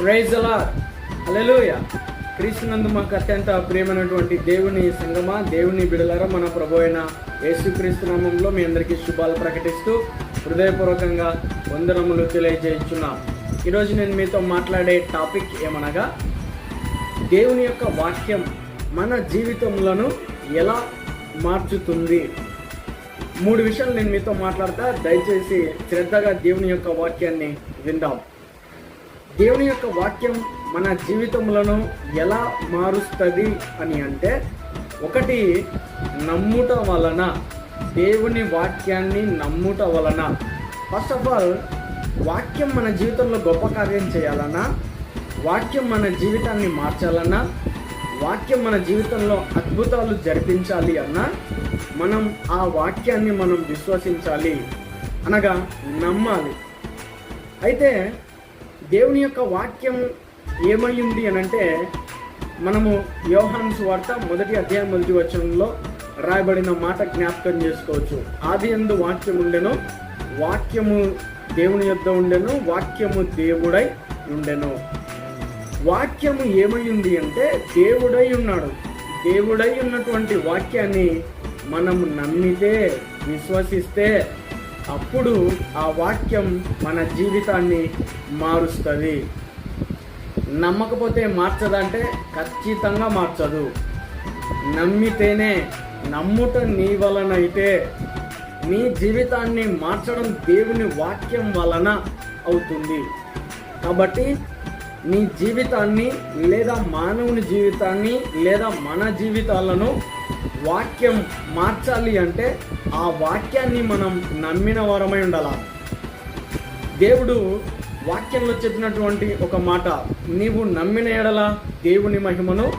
Praise అలా hallelujah క్రీస్తునందు మాకు అత్యంత ప్రియమైనటువంటి దేవుని సంగమా దేవుని బిడలారా మన ప్రభు అయిన యేసుక్రీస్తు నామంలో మీ అందరికీ శుభాలు ప్రకటిస్తూ హృదయపూర్వకంగా వందనములు తెలియజేస్తున్నాం. ఈరోజు నేను మీతో మాట్లాడే టాపిక్ ఏమనగా దేవుని యొక్క వాక్యం మన జీవితములను ఎలా మార్చుతుంది? మూడు విషయాలు నేను మీతో మాట్లాడతా. దయచేసి శ్రద్ధగా దేవుని యొక్క వాక్యాన్ని విందాం. దేవుని యొక్క వాక్యం మన జీవితములను ఎలా మారుస్తుంది అని అంటే ఒకటి నమ్ముట వలన దేవుని వాక్యాన్ని నమ్ముట వలన. ఫస్ట్ ఆఫ్ ఆల్ వాక్యం మన జీవితంలో గొప్ప కార్యం చేయాలన్నా వాక్యం మన జీవితాన్ని మార్చాలన్నా వాక్యం మన జీవితంలో అద్భుతాలు జరిపించాలి అన్నా మనం ఆ వాక్యాన్ని మనం విశ్వసించాలి అనగా నమ్మాలి. అయితే దేవుని యొక్క వాక్యం ఏమైంది అని అంటే మనము యోహాన్స్ వార్త మొదటి అధ్యాయం మొదటి వచనంలో రాయబడిన మాట జ్ఞాపకం చేసుకోవచ్చు. ఆది ఎందు వాక్యం ఉండెను వాక్యము దేవుని యొద్ద ఉండెను వాక్యము దేవుడై ఉండెను. వాక్యము ఏమైంది అంటే దేవుడై ఉన్నాడు. దేవుడై ఉన్నటువంటి వాక్యాన్ని మనము నమ్మితే విశ్వసిస్తే అప్పుడు ఆ వాక్యం మన జీవితాన్ని మారుస్తుంది. నమ్మకపోతే మార్చదంటే ఖచ్చితంగా మార్చదు. నమ్మితేనే నమ్ముట నీ వలన అయితే నీ జీవితాన్ని మార్చడం దేవుని వాక్యం వలన అవుతుంది. కాబట్టి నీ జీవితాన్ని లేదా మానవుని జీవితాన్ని లేదా మన జీవితాలను వాక్యం మార్చాలి అంటే ఆ వాక్యాన్ని మనం నమ్మిన వారమై ఉండాల? దేవుడు వాక్యంలో చెప్పినటువంటి ఒక మాట నీవు నమ్మిన ఎడల దేవుని మహిమను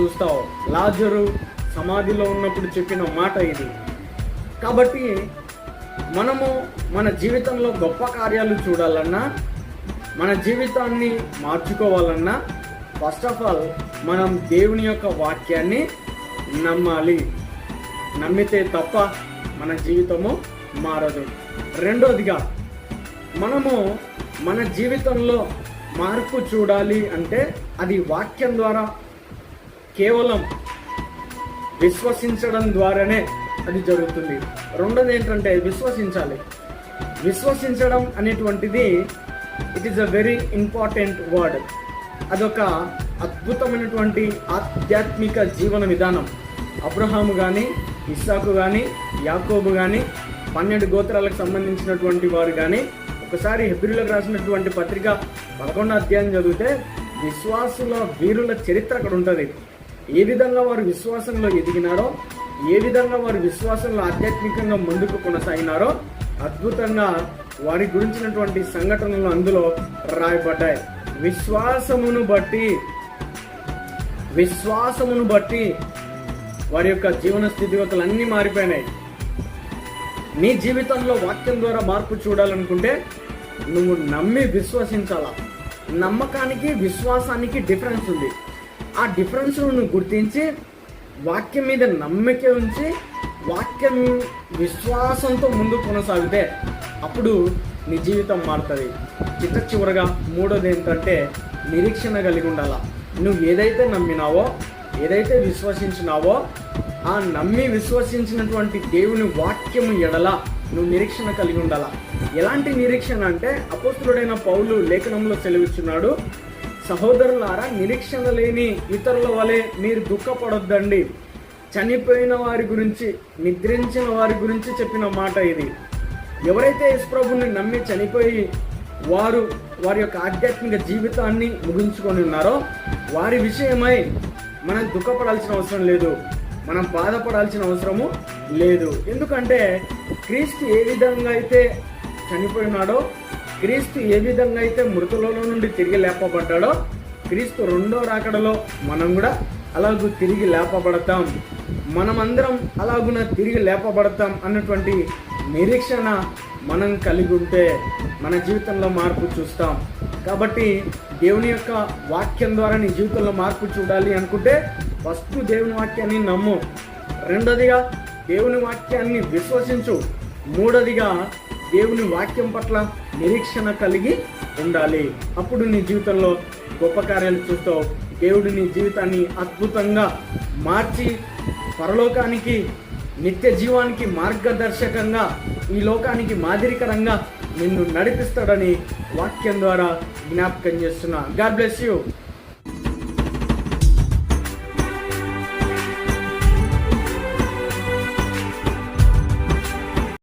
చూస్తావు. లాజరు సమాధిలో ఉన్నప్పుడు చెప్పిన మాట ఇది. కాబట్టి మనము మన జీవితంలో గొప్ప కార్యాలు చూడాలన్నా మన జీవితాన్ని మార్చుకోవాలన్నా ఫస్ట్ ఆఫ్ ఆల్ మనం దేవుని యొక్క వాక్యాన్ని నమ్మాలి. నమ్మితే తప్ప మన జీవితము మారదు. రెండోదిగా మనము మన జీవితంలో మార్పు చూడాలి అంటే అది వాక్యం ద్వారా కేవలం విశ్వసించడం ద్వారానే అది జరుగుతుంది. రెండోది ఏంటంటే విశ్వసించాలి. విశ్వసించడం అనేటువంటిది it is a very important word అదొక అద్భుతమైనటువంటి ఆధ్యాత్మిక జీవన విధానం. అబ్రహాము కానీ ఇస్సాకు కానీ యాకోబు కానీ పన్నెండు గోత్రాలకు సంబంధించినటువంటి వారు కానీ ఒకసారి హెబ్రిలకు రాసినటువంటి పత్రిక పదకొండో అధ్యాయం చదివితే విశ్వాసుల వీరుల చరిత్ర అక్కడ ఉంటుంది. ఏ విధంగా వారు విశ్వాసంలో ఎదిగినారో ఏ విధంగా వారు విశ్వాసంలో ఆధ్యాత్మికంగా ముందుకు కొనసాగినారో అద్భుతంగా వారి గురించినటువంటి సంఘటనలు అందులో రాయబడ్డాయి. విశ్వాసమును బట్టి విశ్వాసమును బట్టి వారి యొక్క జీవన స్థితిగతులు అన్నీ మారిపోయినాయి. నీ జీవితంలో వాక్యం ద్వారా మార్పు చూడాలనుకుంటే నువ్వు నమ్మి విశ్వసించాలా? నమ్మకానికి విశ్వాసానికి డిఫరెన్స్ ఉంది. ఆ డిఫరెన్స్ నువ్వు గుర్తించి వాక్యం మీద నమ్మిక ఉంచి వాక్యం విశ్వాసంతో ముందు కొనసాగితే అప్పుడు నీ జీవితం మారుతుంది. చిట్ట చివరగా మూడోది ఏంటంటే నిరీక్షణ కలిగి ఉండాలా. నువ్వు ఏదైతే నమ్మినావో ఏదైతే విశ్వసించినావో ఆ నమ్మి విశ్వసించినటువంటి దేవుని వాక్యము ఎడల నువ్వు నిరీక్షణ కలిగి ఉండాలా. ఎలాంటి నిరీక్షణ అంటే అపోస్తుడైన పౌలు లేఖనంలో సెలవిచ్చున్నాడు సహోదరులారా నిరీక్షణ లేని ఇతరుల వలె మీరు దుఃఖపడొద్దండి. చనిపోయిన వారి గురించి నిద్రించిన వారి గురించి చెప్పిన మాట ఇది. ఎవరైతే యేసుప్రభుని నమ్మి చనిపోయి వారు వారి యొక్క ఆధ్యాత్మిక జీవితాన్ని ముగించుకొని ఉన్నారో వారి విషయమై మనం దుఃఖపడాల్సిన అవసరం లేదు. మనం బాధపడాల్సిన అవసరము లేదు. ఎందుకంటే క్రీస్తు ఏ విధంగా అయితే చనిపోయినాడో క్రీస్తు ఏ విధంగా అయితే మృతులలో నుండి తిరిగి లేపబడ్డాడో క్రీస్తు రెండో రాకడలో మనం కూడా అలాగూ తిరిగి లేపబడతాం. మనమందరం అలాగున తిరిగి లేపబడతాం అన్నటువంటి నిరీక్షణ మనం కలిగి ఉంటే మన జీవితంలో మార్పు చూస్తాం. కాబట్టి దేవుని యొక్క వాక్యం ద్వారా నీ జీవితంలో మార్పు చూడాలి అనుకుంటే ఫస్ట్ దేవుని వాక్యాన్ని నమ్ము. రెండోదిగా దేవుని వాక్యాన్ని విశ్వసించు. మూడోదిగా దేవుని వాక్యం పట్ల నిరీక్షణ కలిగి ఉండాలి. అప్పుడు నీ జీవితంలో గొప్ప కార్యాలు చూస్తావు. దేవుడు నీ జీవితాన్ని అద్భుతంగా మార్చి పరలోకానికి నిత్య జీవానికి మార్గదర్శకంగా ఈ లోకానికి మాదిరికరంగా నిన్ను నడిపిస్తాడని వాక్యం ద్వారా జ్ఞాపకం చేస్తున్నా. God bless you